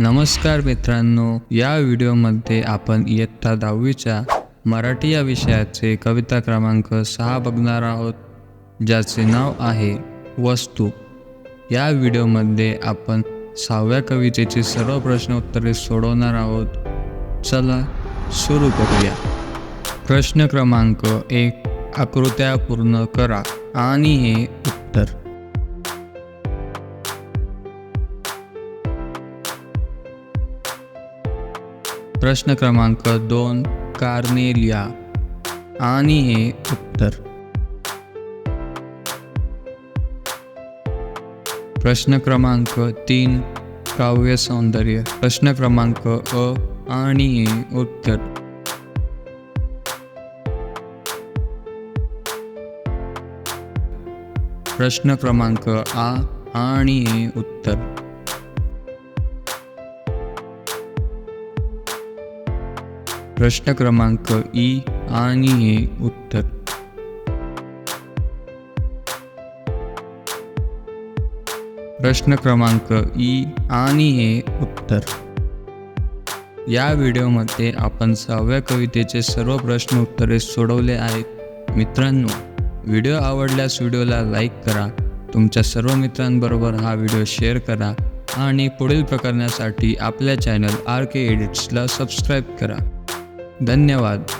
नमस्कार मित्रांनो या व्हिडिओमध्ये आपण इयत्ता दहावीच्या मराठी या विषयाचे कविता क्रमांक सहा बघणार आहोत ज्याचे नाव आहे वस्तू. या व्हिडिओमध्ये आपण सहाव्या कवितेची सर्व प्रश्न उत्तरे सोडवणार आहोत. चला सुरू करूया. प्रश्न क्रमांक एक आकृत्या पूर्ण करा आणि हे उत्तर. प्रश्न क्रमांक दोन कार्नेलिया. आणि हे उत्तर. प्रश्न क्रमांक तीन काव्य सौंदर्य. प्रश्न क्रमांक अ आणि हे उत्तर. प्रश्न क्रमांक आ आणि हे उत्तर. प्रश्न क्रमांक ई आणि हे उत्तर. प्रश्न क्रमांक ई आणि हे उत्तर. या व्हिडिओमध्ये आपण सहाव्या कवितेचे सर्व प्रश्न उत्तरे सोडवले आहेत. मित्रांनो व्हिडिओ आवडल्यास व्हिडिओला लाईक करा. तुमच्या सर्व मित्रांबरोबर हा व्हिडिओ शेअर करा आणि पुढील प्रकरणासाठी आपल्या चॅनल आर के एडिट्सला सबस्क्राईब करा. धन्यवाद.